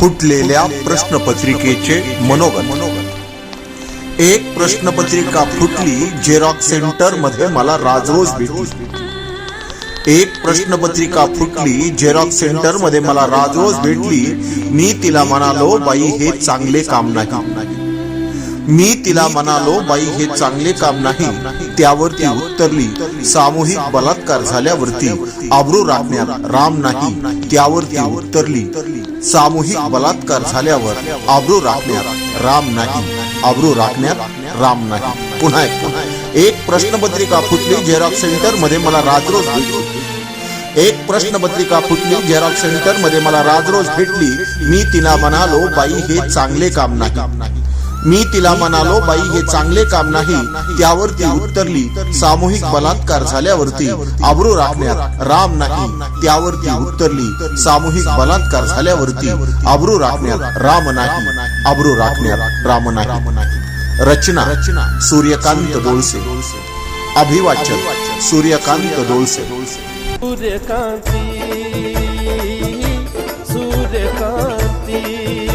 फुटलेल्या प्रश्नपत्रिकेचे मनोगत. एक प्रश्नपत्रिका फुटली झेरॉक्स सेंटरमध्ये मला राजरोज भेटली. एक प्रश्नपत्रिका फुटली झेरॉक्स सेंटरमध्ये मला राजरोज भेटली. मी तिला म्हणालो बाई हे चांगले काम नाही. मी तिला म्हणालो बाई हे चांगले काम नाही. त्यावरती उत्तरली सामूहिक बलात्कार झाल्यावरती आबरू राखण्यात राम नाही. त्यावरती उत्तरली सामूहिक बलात्कार झाल्यावर आबरू राखण्यात राम नाही. आबरू राखण्यात राम नाही. पुन्हा एक. पुन्हा एक. एक प्रश्नपत्रिका फुटली झेरॉक्स सेंटरमध्ये मला राजरोज भेटली. एक प्रश्नपत्रिका फुटली झेरॉक्स सेंटरमध्ये मला राजरोज भेटली. मी तिला म्हणालो बाई हे चांगले काम नाही. मी तिला म्हणालो बाई हे चांगले काम नाही. त्यावरती उत्तरली सामूहिक बलात्कार झाल्यावरती आबरू राखण्यात राम नाही. त्यावरती उत्तरली सामूहिक बलात्कार झाल्यावरती आबरू राखण्यात राम नाही. आबरू राखण्यात राम नाही. रचना सूर्यकांत डोळसे अभिवाचन सूर्यकांत डोळसे सूर्यकांती सूर्यकांती.